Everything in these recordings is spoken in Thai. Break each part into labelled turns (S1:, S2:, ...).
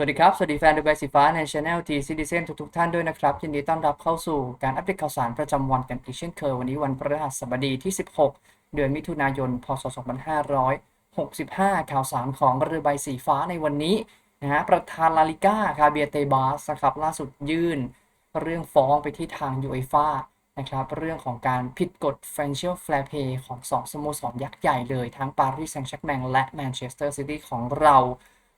S1: สวัสดีครับ สวัสดีแฟนดูใบสีฟ้าในช anel T Citizen ทุกๆ ท่านด้วยนะครับ ยินดีต้อนรับเข้าสู่การอัปเดตข่าวสารประจำวันกันอีกเช่นเคยวันนี้วันพฤหัสบดีที่ 16 เดือนมิถุนายน พศ 2565 ข่าวสารของเรือใบสีฟ้าในวันนี้นะฮะประธานลาลิก้าคาเบียเตบาสนะครับล่าสุดยื่น เรื่องฟ้องไปที่ทางยูเอฟ่านะครับเรื่องของการผิดกฎ Financial Fair Play ของ 2 สโมสรยักษ์ใหญ่เลยทั้งปารีสแซงต์แชร์แมงและแมนเชสเตอร์ซิตี้ของเรา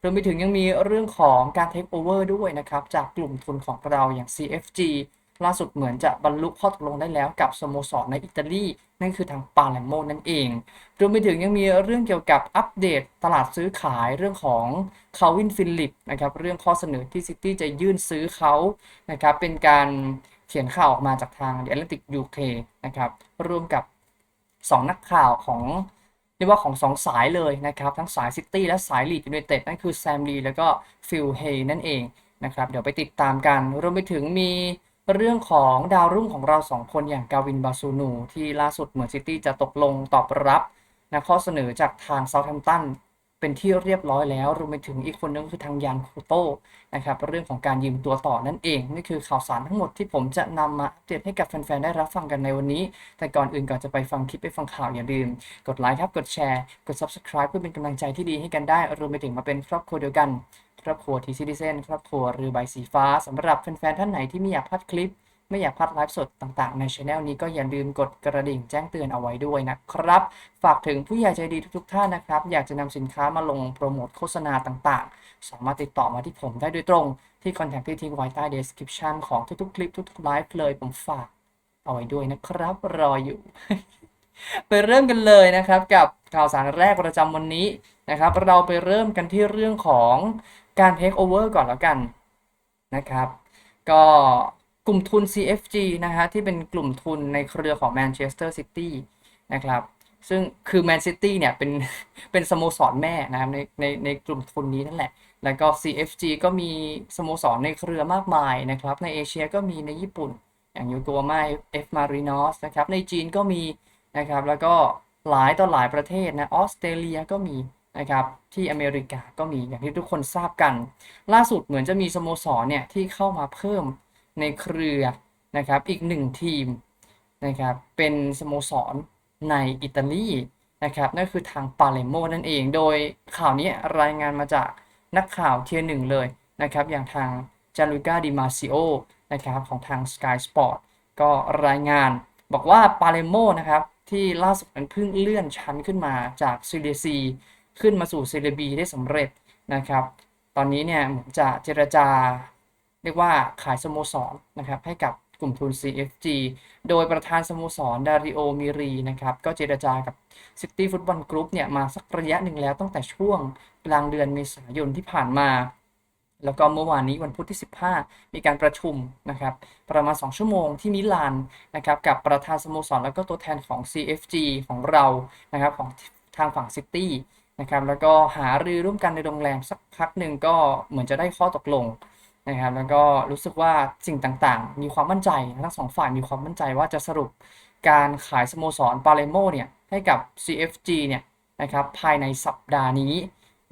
S1: รวมไปถึงยังมีเรื่องของการเทคโอเวอร์ด้วยนะครับ จากกลุ่มทุนของเราอย่าง CFG ล่าสุดเหมือนจะบรรลุข้อตกลงได้แล้วกับสโมสรในอิตาลี นั่นคือทางปาเลโมนั่นเอง รวมไปถึงยังมีเรื่องเกี่ยวกับอัปเดตตลาดซื้อขายเรื่องของคาวินฟิลิปนะครับเรื่องข้อเสนอที่ซิตี้จะยื่นซื้อเขานะครับเป็นการเขียนข่าวออกมาจากทาง The Atlantic UK นะครับร่วมกับ 2 นักข่าวของ เรียกว่าของสองสายเลยนะครับ ทั้งสายซิตี้และสายลีดยูไนเต็ดนั่นคือแซมลีแล้วก็ฟิลเฮนั่นเองนะครับ เดี๋ยวไปติดตามกัน รวมไปถึงมีเรื่องของดาวรุ่งของเราสองคนอย่างกาวินบาซูนู ที่ล่าสุดเหมือนซิตี้จะตกลงตอบรับนะข้อเสนอจากทางเซาท์แฮมป์ตัน เป็นที่เรียบร้อยแล้วรวมไปถึงอีกคนนึงคือทางยานคูโตนะครับเรื่องของการยืมตัวต่อนั่นเองนี่คือข่าวสารทั้งหมดที่ผมจะนำมาอัปเดตให้กับแฟนๆได้รับฟังกันในวันนี้ แต่ก่อนอื่นก่อนจะไปฟังคลิปไปฟังข่าวอย่าลืม กดไลค์ครับกดแชร์กด Subscribe เพื่อเป็นกำลังใจที่ดีให้กันได้รวมไปถึงมาเป็นครอบครัวเดียวกัน ครอบครัวทีซีดีเซนครอบครัวเรือใบสีฟ้าสำหรับแฟนๆท่านไหนที่ไม่อยากพลาดคลิป ไม่อยากพลาดไลฟ์สดต่างๆ ในช anel นี้ก็อย่าลืมกดกระดิ่งแจ้งเตือนเอาไว้ด้วยนะครับ ฝากถึงผู้ใหญ่ใจดีทุกๆท่านนะครับ อยากจะนำสินค้ามาลงโปรโมทโฆษณาต่างๆ สามารถติดต่อมาที่ผมได้โดยตรงที่คอนแทคที่ทิ้งไว้ใต้ description ของทุกๆ คลิปทุกๆไลฟ์เลยผมฝากเอาไว้ด้วยนะครับ รออยู่ ไปเริ่มกันเลยนะครับกับข่าวสารแรกประจำวันนี้นะครับ เราไปเริ่มกันที่เรื่องของการเทคโอเวอร์ก่อนแล้วกันนะครับ ก็ ลุ่มทุน CFG นะฮะที่เป็นกลุ่มทุนในเครือของ Manchester City นะครับซึ่งคือ Man City เนี่ยเป็นเป็นสโมสรแม่นะครับในในในกลุ่มทุนนี้นั่นแหละ แล้วก็ CFG ก็มีสโมสรในเครือมากมายนะครับ ในเอเชียก็มีในญี่ปุ่น อย่างยูโกมา F Marinos นะครับ ในจีนก็มีนะครับ แล้วก็หลายต่อหลายประเทศนะออสเตรเลียก็มีนะครับ ที่อเมริกาก็มีอย่างที่ทุกคนทราบกัน ล่าสุดเหมือนจะมีสโมสรเนี่ยที่เข้ามาเพิ่ม ในเครือนะครับอีกหนึ่งทีมนะครับเป็นสโมสรในอิตาลีนะครับนั่นคือทางปาเลโมนั่นเอง โดยข่าวนี้รายงานมาจากนักข่าวเทียร์หนึ่งเลยนะครับอย่างทางจารุกาดิมาซิโอนะครับของทาง Sky Sport ก็รายงานบอกว่าปาเลโมนะครับที่ล่าสุดนั้นเพิ่งเลื่อนชั้นขึ้นมาจากซีเรียซีขึ้นมาสู่ซีเรียบีได้สำเร็จนะครับ ตอนนี้เนี่ยเหมือนจะเจรจา เรียกว่าขายสโมสรนะครับให้กับกลุ่มทุน CFG โดยประธานสโมสรดาริโอมิรีนะครับก็เจรจากับ City Football Group เนี่ยมาสักระยะหนึ่งแล้วตั้งแต่ช่วงกลางเดือนเมษายนที่ผ่านมา แล้วก็เมื่อวานนี้วันพุธที่ 15 มีการประชุมนะครับประมาณ 2 ชั่วโมงที่มิลานนะครับกับประธานสโมสรแล้วก็ตัวแทนของ CFG ของเรานะครับของทางฝั่ง City นะครับแล้วก็หารือร่วมกันในโรงแรมสักพักหนึ่งก็เหมือนจะได้ข้อตกลง นะครับแล้วก็รู้สึกว่าสิ่งต่างๆ มีความมั่นใจทั้งสองฝ่ายมีความมั่นใจว่าจะสรุปการขายสโมสรปาเลโมเนี่ยให้กับ CFG เนี่ยนะครับภายในสัปดาห์นี้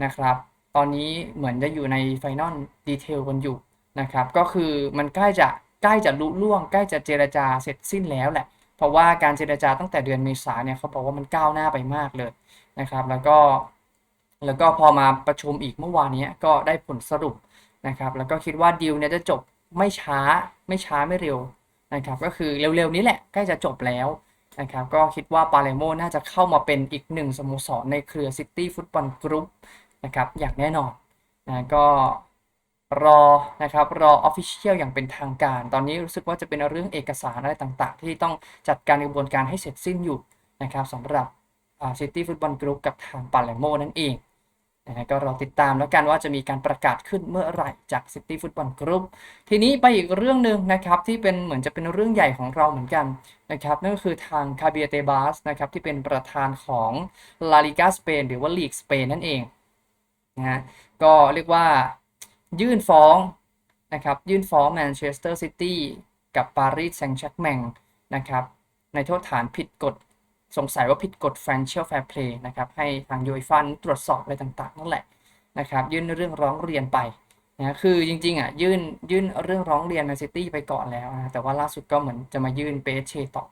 S1: นะครับ ตอนนี้เหมือนจะอยู่ในไฟนอลดีเทลกันอยู่นะครับ ก็คือมันใกล้จะใกล้จะลุล่วง ใกล้จะเจรจาเสร็จสิ้นแล้วแหละ เพราะว่าการเจรจาตั้งแต่เดือนเมษาเนี่ยเขาบอกว่ามันก้าวหน้าไปมากเลยนะครับ แล้วก็แล้วก็พอมาประชุมอีกเมื่อวานนี้ก็ได้ผลสรุป นะครับแล้วก็คิดว่าดีลเนี่ยจะจบไม่ช้าไม่ช้าไม่เร็วนะครับก็คือเร็วๆนี้แหละใกล้จะจบแล้วนะครับก็คิดว่าปาเลโมน่าจะเข้ามาเป็นอีกหนึ่งสโมสรในเครือซิตี้ฟุตบอลกรุ๊ปนะครับอย่างแน่นอนนะก็รอนะครับรอออฟฟิเชียลอย่างเป็นทางการ ตอนนี้รู้สึกว่าจะเป็นเรื่องเอกสารอะไรต่างๆ ที่ต้องจัดการกระบวนการให้เสร็จสิ้นอยู่นะครับสำหรับซิตี้ฟุตบอลกรุ๊ปกับทางปาเลโมนั่นเอง นะฮะก็รอติดตามแล้วกันว่าจะมีการประกาศขึ้นเมื่อไหร่จาก City Football Group ทีนี้ไปอีกเรื่องหนึ่งนะครับที่เป็นเหมือนจะเป็นเรื่องใหญ่ของเราเหมือนกันนะครับนั่นก็คือทางคาเบียเตบาสนะครับที่เป็นประธานของลาลิกาสเปนหรือว่าลีกสเปนนั่นเองนะฮะก็เรียกว่ายื่นฟ้องนะครับยื่นฟ้องแมนเชสเตอร์ซิตี้กับปารีสแซงต์แชร์แมงนะครับในโทษฐานผิดกฎ สงสัยว่าผิดกฎ Financial Fair Play นะครับให้ทางยูฟ่าตรวจสอบอะไรต่างๆ นั่นแหละนะครับยื่นเรื่องร้องเรียนไปนะคือจริงๆอะยื่นยื่นเรื่องร้องเรียนแมนซิตี้ไปก่อนแล้วนะแต่ว่าล่าสุดก็เหมือนจะมายื่นเปเชต่อ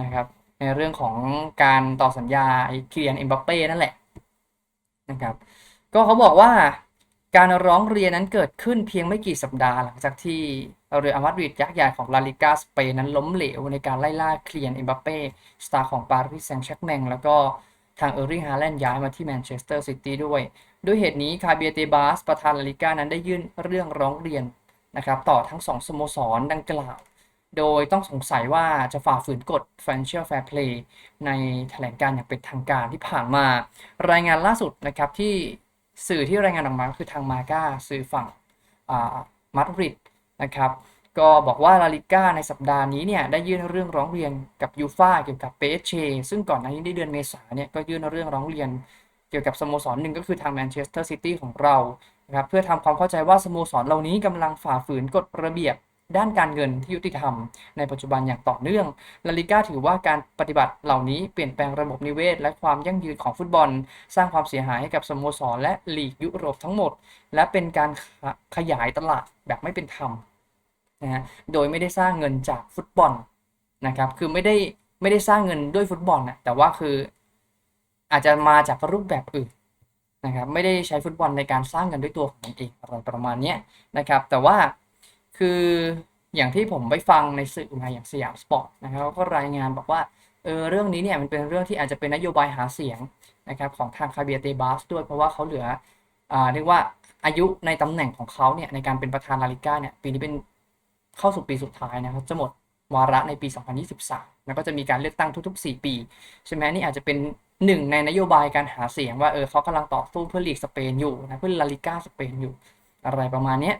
S1: นะครับในเรื่องของการต่อสัญญาไอ้เคียนเอ็มบัปเป้นั่นแหละนะครับก็เขาบอกว่าการร้องเรียนนั้นเกิดขึ้นเพียงไม่กี่สัปดาห์หลังจากที่ เรือัลมาดริดยักษ์ใหญ่ของลาลิกาสเปนนั้นล้มเหลวในการไล่ล่าเคลียนเอ็มบัปเป้สตาร์ของปารีสแซงต์แชร์กแมงแล้วก็ทางเออร์ริงฮาแลนด์ย้ายมาที่แมนเชสเตอร์ซิตี้ด้วย ด้วยเหตุนี้คาเบียเตบาสประธานลาลิกานั้นได้ยื่นเรื่องร้องเรียนนะครับต่อทั้งสองสโมสรดังกล่าว โดยต้องสงสัยว่าจะฝ่าฝืนกฎ Financial Fair Play ในแถลงการอย่างเป็นทางการที่ผ่านมา รายงานล่าสุดนะครับที่สื่อที่รายงานออกมาคือทางมาก้าสื่อฝั่งมาดริด นะครับก็บอกว่าลาลิก้าในสัปดาห์นี้เนี่ยได้ยื่นเรื่องร้องเรียนกับยูฟาเกี่ยวกับเปเชซึ่งก่อนหน้านี้ในเดือนเมษาเนี่ยก็ยื่นเรื่องร้องเรียนเกี่ยวกับสโมสรหนึ่งก็คือทางแมนเชสเตอร์ซิตี้ของเรานะครับเพื่อทำความเข้าใจว่าสโมสรเหล่านี้กำลังฝ่าฝืนกฎระเบียบด้านการเงินที่ยุติธรรม ในปัจจุบันอย่างต่อเนื่องลาลิก้าถือว่าการปฏิบัติเหล่านี้เปลี่ยนแปลงระบบนิเวศ และความยั่งยืนของฟุตบอล สร้างความเสียหายให้กับสโมสรและลีกยุโรปทั้งหมด และเป็นการขยายตลาดแบบไม่เป็นธรรม นะฮะโดยไม่ได้สร้างเงินจากฟุตบอลนะครับคือไม่ได้ไม่ได้สร้างเงินด้วยฟุตบอลนะแต่ว่าคืออาจจะมาจากรูปแบบอื่นนะครับไม่ได้ใช้ฟุตบอลในการสร้างเงินด้วยตัวของมันเองอะไรประมาณนี้นะครับแต่ว่าคืออย่างที่ผมไปฟังในสื่อมาอย่างสยามสปอร์ตนะครับก็รายงานบอกว่าเออเรื่องนี้เนี่ยมันเป็นเรื่องที่อาจจะเป็นนโยบายหาเสียงนะครับของทางคาเบียเตบาสด้วยเพราะว่าเขาเหลืออ่าเรียกว่าอายุในตำแหน่งของเขาเนี่ยในการเป็นประธานลาลิก้าเนี่ยปีนี้เป็น เข้าสู่ปีสุดท้ายนะครับ จะหมดวาระในปี 2023 แล้วก็จะมีการเลือกตั้งทุก ๆ 4 ปี ใช่ไหมนี่อาจจะเป็นหนึ่งในนโยบายการหาเสียงว่าเออเขากำลังต่อสู้เพื่อลีกสเปนอยู่นะเพื่อลาลิก้าสเปนอยู่อะไรประมาณนี้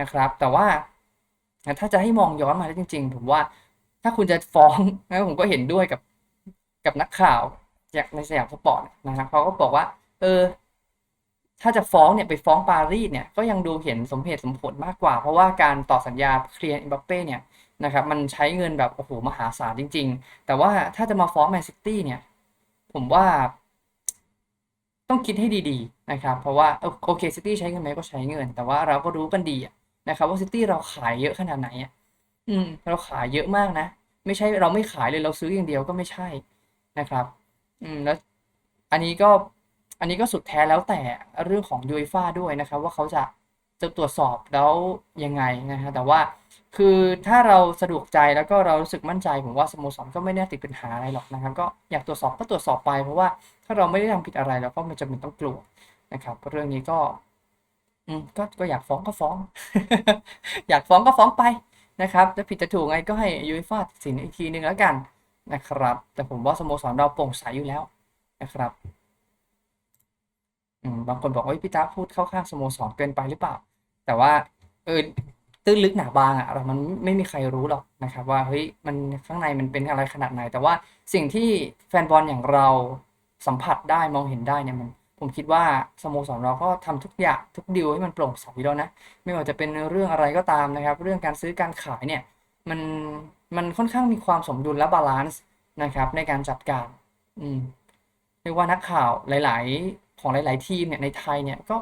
S1: นะครับ แต่ว่าถ้าจะให้มองย้อนมาได้จริง ๆ ผมว่าถ้าคุณจะฟ้องนะผมก็เห็นด้วยกับกับนักข่าวจากในสยามสปอร์ตนะครับเขาก็บอกว่า เออ ถ้าจะฟ้องเนี่ยไปฟ้องปารีสเนี่ยก็ยังดูเห็นสมเหตุสมผลมากกว่า เพราะว่าการต่อสัญญาเคลียร์อิมบัปเป้เนี่ยนะครับมันใช้เงินแบบโอ้โหมหาศาลจริง ๆ แต่ว่าถ้าจะมาฟ้องแมนซิตี้เนี่ย ผมว่า ต้องคิดให้ดีๆนะครับ เพราะว่าโอเคซิตี้ใช้เงินไหมก็ใช้เงิน แต่ว่าเราก็รู้กันดีนะครับ ว่าซิตี้เราขายเยอะขนาดไหนอะอืม เราขายเยอะมากนะ ไม่ใช่เราไม่ขายเลยเราซื้ออย่างเดียวก็ไม่ใช่นะครับ อืมแล้ว อันนี้ก็ อันนี้ก็สุดแท้แล้วแต่เรื่องของยูฟ่าด้วยนะครับ ว่าเขาจะจะตรวจสอบแล้วยังไงนะฮะแต่ว่าคือถ้าเราสะดวกใจแล้วก็เรารู้สึกมั่นใจผมว่าสโมสรก็ไม่แน่ติดปัญหาอะไรหรอกนะครับ ก็อยากตรวจสอบก็ตรวจสอบไป เพราะว่าถ้าเราไม่ได้ทำผิดอะไรเราก็ไม่จำเป็นต้องกลัวนะครับ เรื่องนี้ก็อืมก็ก็อยากฟ้องก็ฟ้อง อยากฟ้องก็ฟ้องไปนะครับจะผิดจะถูกไงก็ให้ยูฟ่าตัดสินอีกทีนึงแล้วกันนะครับ แต่ผมว่าสโมสรเราโปร่งใสอยู่แล้วนะครับ อืมบางคนบอกว่าพี่ตาพูดเข้าข้างสโมสรเกินไปหรือเปล่า แต่ว่าเออตื้นลึกหนาบางอะเรามันไม่มีใครรู้หรอกนะครับว่าเฮ้ยมันข้างในมันเป็นอะไรขนาดไหน แต่ว่าสิ่งที่แฟนบอลอย่างเราสัมผัสได้มองเห็นได้เนี่ยมันผมคิดว่าสโมสรเราก็ทำทุกอย่างทุกดีลให้มันโปร่งใสแล้วนะ ไม่ว่าจะเป็นเรื่องอะไรก็ตามนะครับ เรื่องการซื้อการขายเนี่ยมันมันค่อนข้างมีความสมดุลและบาลานซ์นะครับในการจัดการ อืมเรียกว่านักข่าวหลาย ๆ ของหลาย ๆ ทีมเนี่ยในไทยเนี่ยก็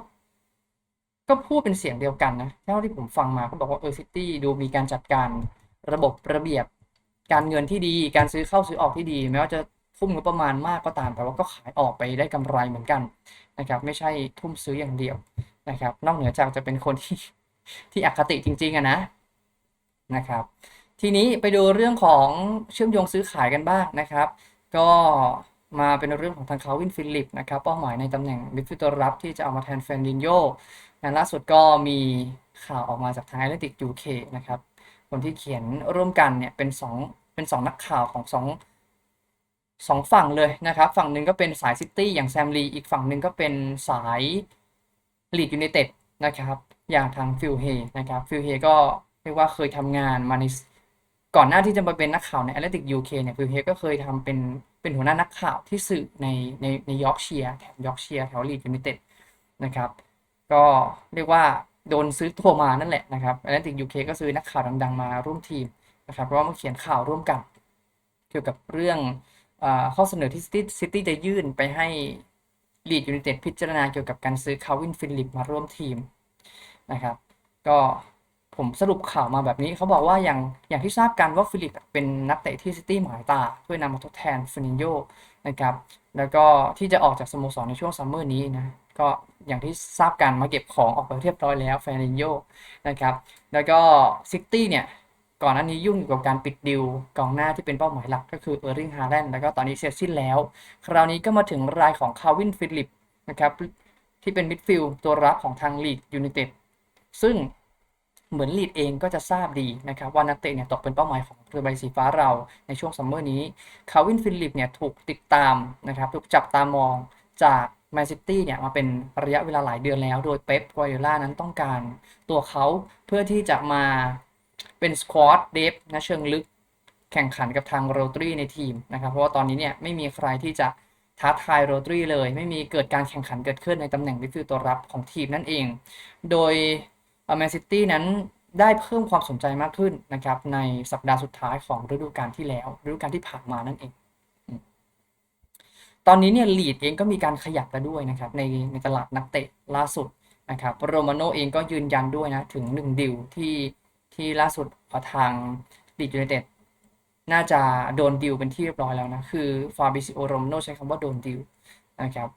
S1: ก็พูดเป็นเสียงเดียวกันนะเท่าที่ผมฟังมาก็บอกว่าเออซิตี้ดูมีการจัดการระบบระเบียบการเงินที่ดีการซื้อเข้าซื้อออกที่ดี แม้ว่าจะทุ่มงบประมาณมากก็ตาม แต่ว่าก็ขายออกไปได้กำไรเหมือนกันนะครับ ไม่ใช่ทุ่มซื้ออย่างเดียวนะครับ นอกเหนือจากจะเป็นคนที่ที่อคติจริง ๆอะนะนะครับ ทีนี้ไปดูเรื่องของเชื่อมโยงซื้อขายกันบ้างนะครับ ก็ มาเป็นเรื่องของทางคาวินฟิลิปนะครับเป้าหมายในตำแหน่งมิดฟิลด์ตัวรับที่จะเอามาแทนเฟรนดินโยนะล่าสุดก็มีข่าวออกมาจากทางไอเลติกยูเคนะครับคนที่เขียนร่วมกันเนี่ยเป็นสองเป็นสองนักข่าวของสองสองฝั่งเลยนะครับ ฝั่งหนึ่งก็เป็นสายซิตี้อย่างแซมลีอีกฝั่งหนึ่งก็เป็นสายลีดยูไนเต็ดนะครับ อย่างทางฟิลเฮนะครับฟิลเฮก็เรียกว่าเคยทำงานมาในก่อนหน้าที่จะมาเป็นนักข่าวในแอตเลติกยูเคเนี่ยฟิลเฮก็เคยทำเป็น เป็นหัวหน้านักข่าวที่สื่อในในในยอร์กเชียร์แถบยอร์กเชียร์แถวลีดยูไนเต็ดนะครับ ก็เรียกว่าโดนซื้อตัวมานั่นแหละนะครับแอตเลติกยูเคก็ซื้อนักข่าวดัง ๆ มาร่วมทีมนะครับเพราะว่ามาเขียนข่าวร่วมกัน เกี่ยวกับเรื่องข้อเสนอที่ซิตี้ซิตี้จะยื่นไปให้ลีดยูไนเต็ดพิจารณาเกี่ยวกับการซื้อคาวินฟิลิปมาร่วมทีมนะครับ ก็ ผมสรุปข่าวมาแบบนี้เขาบอกว่าอย่างอย่างที่ทราบกันว่าฟิลิปเป็นนักเตะที่ซิตี้หมายตาเพื่อนำมาทดแทนฟินิโยนะครับแล้วก็ที่จะออกจากสโมสรในช่วงซัมเมอร์นี้นะก็อย่างที่ทราบกันมาเก็บของออกไปเรียบร้อยแล้วฟนินโยนะครับแล้วก็ซิตี้เนี่ยก่อนหน้านี้ยุ่งอยู่กับการปิดดิวกองหน้าที่เป็นเป้าหมายหลักก็คือเออร์ริงฮาแลนด์แล้วก็ตอนนี้เสร็จสิ้นแล้ว คราวนี้ก็มาถึงรายของคาวินฟิลิปนะครับที่เป็นมิดฟิลด์ตัวรับของทางลีดยูไนเต็ดซึ่ง เหมือนลีดเองก็จะทราบดีนะครับว่านักเตะเนี่ยตกเป็นเป้าหมายของเรือใบสีฟ้าเราในช่วงซัมเมอร์นี้คาวินฟิลิปเนี่ยถูกติดตามนะครับถูกจับตามองจากแมนซิตี้เนี่ยมาเป็นระยะเวลาหลายเดือนแล้ว โดยเป๊ปกวาเดล่านั้นต้องการตัวเขาเพื่อที่จะมาเป็นสควอตเดฟนะเชิงลึกแข่งขันกับทางโรตรีในทีมนะครับ เพราะว่าตอนนี้เนี่ยไม่มีใครที่จะท้าทายโรตรีเลย ไม่มีเกิดการแข่งขันเกิดขึ้นในตำแหน่งมิดฟิลด์ตัวรับของทีมนั่นเอง โดย แมนซิตี้นั้นได้เพิ่มความสนใจมากขึ้นนะครับ ในสัปดาห์สุดท้ายของฤดูกาลที่แล้วฤดูกาลที่ผ่านมานั่นเอง ตอนนี้เนี่ยลีดเองก็มีการขยับแล้วด้วยนะครับ ในในตลาดนักเตะล่าสุดนะครับโรมาโนเองก็ยืนยันด้วยนะถึงหนึ่งดิวที่ที่ล่าสุดทางลีดยูไนเต็ดน่าจะโดนดิวเป็นที่เรียบร้อยแล้วนะ คือฟาบิซิโอโรมาโนใช้คำว่าโดนดิวนะครับ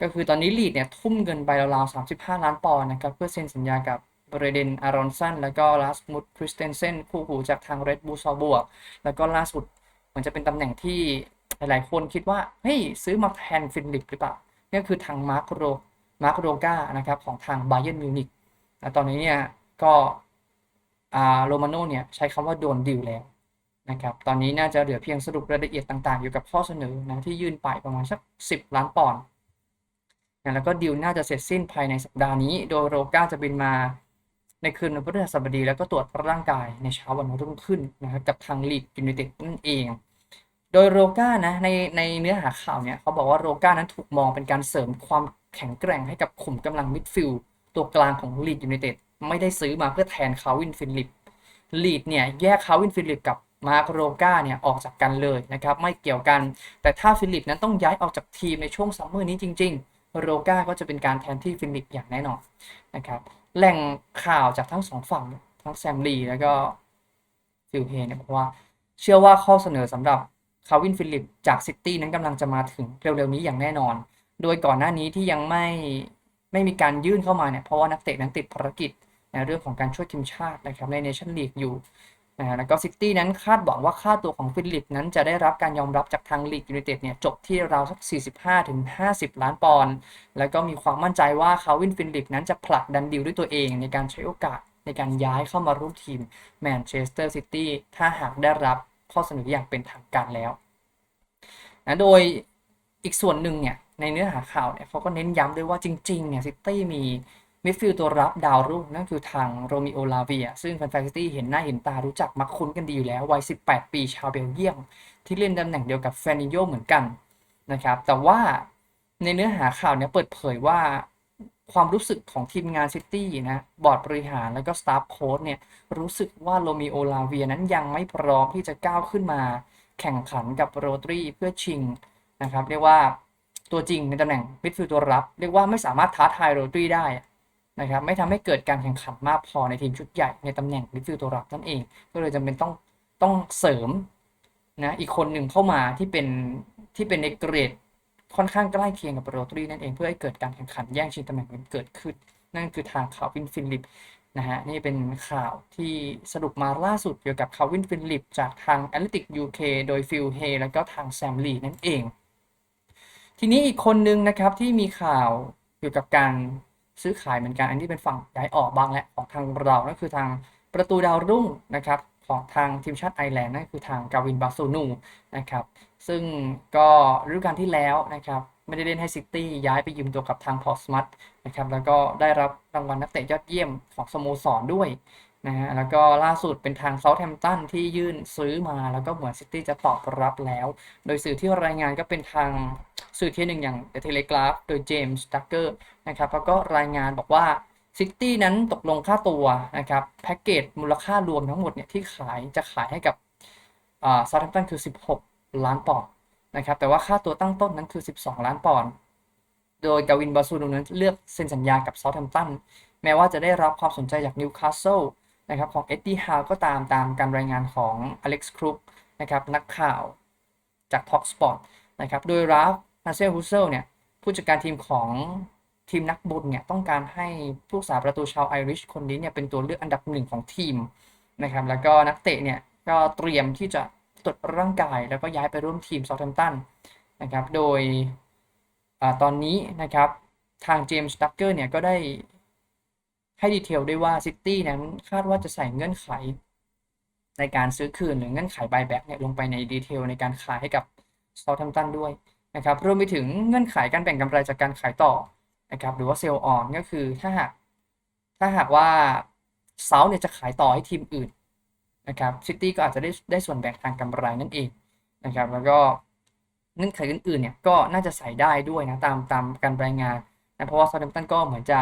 S1: ก็คือตอนนี้ลีดเนี่ยทุ่มเงินไปราวๆ35 ล้านปอนด์นะครับเพื่อเซ็นสัญญากับ บรเดนอารอนสันแล้วก็ลาสมุดคริสเตนเซนคู่หูจากทางเรดบูซอบัวแล้วก็ล่าสุดเหมือนจะเป็นตำแหน่งที่หลายๆคนคิดว่า เฮ้ย ซื้อมาแทนฟินลิปหรือเปล่านี่คือทางมาร์คโรมาร์คโรกานะครับ ของทางไบเยนมิวนิกตอนนี้เนี่ย ก็อ่าโรมาโน่เนี่ย ใช้คำว่าโดนดิวแล้วนะครับ ตอนนี้น่าจะเหลือเพียงสรุปรายละเอียดต่างๆ อยู่กับข้อเสนอนะที่ยื่นไปประมาณสัก 10 ล้านปอนด์แล้วก็ดิวน่าจะเสร็จสิ้นภายในสัปดาห์นี้ โดยโรก้าจะบินมา ในคืนวันพฤหัสบดีแล้วก็ตรวจร่างกายในเช้าวันรุ่งขึ้นนะครับกับทางลีดยูไนเต็ดนั่นเอง โดยโรก้านะในในเนื้อหาข่าวเนี่ยเขาบอกว่าโรก้านั้นถูกมองเป็นการเสริมความแข็งแกร่งให้กับขุมกำลังมิดฟิลด์ตัวกลางของลีดยูไนเต็ดไม่ได้ซื้อมาเพื่อแทนคาวินฟิลิปลีดเนี่ยแยกคาวินฟิลิปกับมาโรก้าเนี่ยออกจากกันเลยนะครับไม่เกี่ยวกัน แต่ถ้าฟิลิปนั้นต้องย้ายออกจากทีมในช่วงซัมเมอร์นี้จริง ๆ โรก้าก็จะเป็นการแทนที่ฟิลิปอย่างแน่นอนนะครับ แหล่งข่าวจากทั้งสองฝั่งทั้งแซมลีแล้วก็ฟิลเฮเนี่ยบอกว่า เชื่อว่าข้อเสนอสำหรับคาวินฟิลิปจากซิตี้นั้นกำลังจะมาถึงเร็วๆนี้อย่างแน่นอน โดยก่อนหน้านี้ที่ยังไม่ไม่มีการยื่นเข้ามาเนี่ยเพราะว่านักเตะนั้นติดภารกิจในเรื่องของการช่วยทีมชาตินะครับในเนชั่นลีกอยู่ นะแล้วก็ซิตี้นั้นคาดหวังว่าค่าตัวของฟิลิปนั้นจะได้รับการยอมรับจากทางลีกยูไนเต็ดเนี่ยจบที่ราวสัก 45-50 ล้านปอนด์แล้วก็มีความมั่นใจว่าคาวินฟิลิปนั้นจะผลักดันดิวด้วยตัวเองในการใช้โอกาสในการย้ายเข้ามาร่วมทีมแมนเชสเตอร์ซิตี้ถ้าหากได้รับข้อเสนออย่างเป็นทางการแล้วนะโดยอีกส่วนหนึ่งเนี่ยในเนื้อหาข่าวเนี่ยเขาก็เน้นย้ำด้วยว่าจริงๆเนี่ยซิตี้มี มิดฟิลด์ตัวรับดาวรุ่งนั่นคือทางโรมิโอลาเวีย ซึ่งแฟนๆซิตี้เห็นหน้าเห็นตารู้จักมักคุ้นกันดีอยู่แล้ววัย 18 ปีชาวเบลเยียม ที่เล่นตำแหน่งเดียวกับแฟนิโยเหมือนกันนะครับ แต่ว่าในเนื้อหาข่าวเนี่ยเปิดเผยว่าความรู้สึกของทีมงานซิตี้นะบอร์ดบริหารแล้วก็สตาฟโค้ชเนี่ยรู้สึกว่าโรมิโอลาเวียนั้นยังไม่พร้อมที่จะก้าวขึ้นมา แข่งขันกับโรตรีเพื่อชิงนะครับ เรียกว่าตัวจริงในตำแหน่งมิดฟิลด์ตัวรับ เรียกว่าไม่สามารถท้าทายโรตรีได้ นะครับไม่ทำให้เกิดการแข่งขันมากพอในทีมชุดใหญ่ในตำแหน่งมิดฟิลด์ตัวรับนั่นเอง ก็เลยจำเป็นต้องต้องเสริมนะอีกคนหนึ่งเข้ามาที่เป็นที่เป็นในเกรดค่อนข้างใกล้เคียงกับโรตรีนั่นเองเพื่อให้เกิดการแข่งขันแย่งชิงตำแหน่งกันเกิดขึ้น นั่นคือทางคาวินฟิลิปนะฮะนี่เป็นข่าวที่สรุปมาล่าสุดเกี่ยวกับคาวินฟิลิปจากทางแอตเลติกยูเคโดยฟิลเฮแล้วก็ทางแซมลีนั่นเอง ทีนี้อีกคนนึงนะครับที่มีข่าวเกี่ยวกับการ ซื้อขายเหมือนกันอันนี้เป็นฝั่งย้ายออกบ้างและของทางเรานั่นคือทางประตูดาวรุ่งนะครับของทางทีมชาติไอร์แลนด์นั่นคือทางกาวินบาโซนูนะครับซึ่งก็ฤดูกาลที่แล้วนะครับไม่ได้เล่นให้ซิตี้ย้ายไปยืมตัวกับทางพอสมัตนะครับแล้วก็ได้รับรางวัลนักเตะยอดเยี่ยมของสโมสรด้วยนะฮะแล้วก็ล่าสุดเป็นทางเซาท์แฮมป์ตันที่ยื่นซื้อมาแล้วก็เหมือนซิตี้จะตอบรับแล้ว โดยสื่อที่รายงานก็เป็นทาง สื่อที่หนึ่งอย่าง The Telegraph โดยเจมส์ดักเกอร์นะครับแล้วก็รายงานบอกว่าซิตี้นั้นตกลงค่าตัวนะครับแพ็กเกจมูลค่ารวมทั้งหมดเนี่ยที่ขายจะขายให้กับซาท์แฮมตันคือ 16 ล้านปอนด์นะครับแต่ว่าค่าตัวตั้งต้นนั้นคือ 12 ล้านปอนด์โดยกาวินบาซูนนั้นเลือกเซ็นสัญญากับซาท์แฮมตันแม้ว่าจะได้รับความสนใจจากนิวคาสเซิลนะครับของเอ็ดดี้ฮาวก็ตามตามการรายงานของอเล็กซ์ครุกนะครับนักข่าวจากท็อกสปอร์ตนะครับโดยราฟ นาเซลฮุเซลเนี่ยผู้จัดการทีมของทีมนักบุญเนี่ยต้องการให้ผู้รักษาประตูชาวไอริชคนนี้เนี่ยเป็นตัวเลือกอันดับหนึ่งของทีมนะครับแล้วก็นักเตะเนี่ยก็เตรียมที่จะตรวจร่างกาย แล้วก็ย้ายไปร่วมทีมซาท์แฮมตันนะครับโดยอตอนนี้นะครับทางเจมส์ดักเกอร์เนี่ยก็ได้ให้ดีเทลด้วยว่าซิตี้นั้นคาดว่าจะใส่เงื่อนไขในการซื้อคืนหรือเงื่อนไข buyback เนี่ยลงไปในดีเทลในการขายให้กับ Southampton ด้วย นะครับรวมไปถึงเงื่อนไขการแบ่งกำไรจากการขายต่อนะครับหรือว่าเซลล์ออนก็คือถ้าหากถ้าหากว่าเซาเนี่ยจะขายต่อให้ทีมอื่นนะครับซิตี้ก็อาจจะได้ได้ส่วนแบ่งทางกำไรนั่นเองนะครับแล้วก็เงื่อนไขอื่นๆเนี่ยก็น่าจะใส่ได้ด้วยนะตามตามการรายงานนะเพราะว่าซา u ์ h ตันก็เหมือนจะ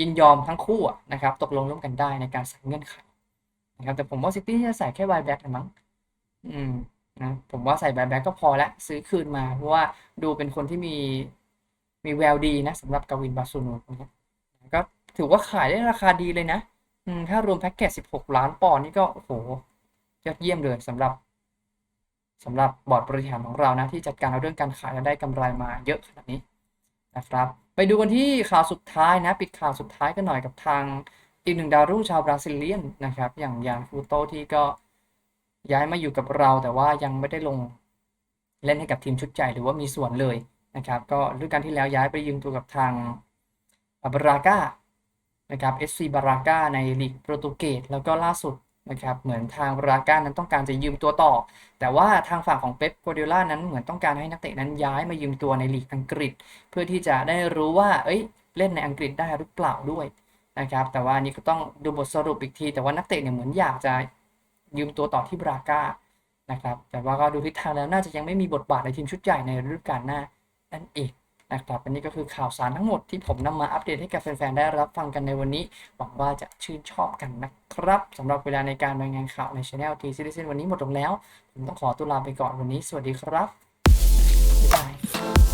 S1: ยินยอมทั้งคู่นะครับตกลงร่วมกันได้ในการใส่เงื่อนไขนะครับแต่ผมว่าซิตี้จะใส่แค่บายแบ็กนะมั้งอืม นะผมว่าใส่บายแบ็กก็พอล้วซื้อคืนมา เพราะว่าดูเป็นคนที่มีมีแววดีนะสำหรับกาวินบาซูโนนะครับก็ถือว่าขายได้ราคาดีเลยนะ อืมถ้ารวมแพ็กเกจ 16 ล้านปอนด์นี่ก็โอ้โหยอดเยี่ยมเลยสำหรับสำหรับบอร์ดบริหารของเรานะ ที่จัดการเอาเรื่องการขายและได้กำไรมาเยอะขนาดนี้นะครับ ไปดูกันที่ข่าวสุดท้ายนะ ปิดข่าวสุดท้ายกันหน่อยกับทางอีกหนึ่งดาวรุ่งชาวบราซิลเลียนนะครับ อย่างยานฟูโตที่ก็ ย้ายมาอยู่กับเราแต่ว่ายังไม่ได้ลงเล่นให้กับทีมชุดใหญ่หรือว่ามีส่วนเลยนะครับ ก็ฤดูกาลที่แล้วย้ายไปยืมตัวกับทางบาราก้านะครับ SC บาราก้าในลีกโปรตุเกสแล้วก็ล่าสุดนะครับเหมือนทางบาราก้านั้นต้องการจะยืมตัวต่อ แต่ว่าทางฝั่งของเป๊ปกัวเดล่านั้นเหมือนต้องการให้นักเตะนั้นย้ายมายืมตัวในลีกอังกฤษ เพื่อที่จะได้รู้ว่า เอ้ยเล่นในอังกฤษได้หรือเปล่าด้วยนะครับ แต่ว่านี่ก็ต้องดูบทสรุปอีกที แต่ว่านักเตะเนี่ยเหมือนอยากจะ ยืมตัวต่อที่บราก้านะครับ แต่ว่าก็ดูทิศทางแล้วน่าจะยังไม่มีบทบาทในทีมชุดใหญ่ในฤดูกาลหน้านั่นเองนะครับอันนี้ก็คือข่าวสารทั้งหมดที่ผมนำมาอัปเดตให้กับแฟนๆ ได้รับฟังกันในวันนี้ หวังว่าจะชื่นชอบกันนะครับสำหรับเวลาในการรายงานข่าวในช anel ทีซีรีส์วันนี้หมดลงแล้ว ผมต้องขอตัวลาไปก่อนวันนี้ สวัสดีครับบ๊ายบาย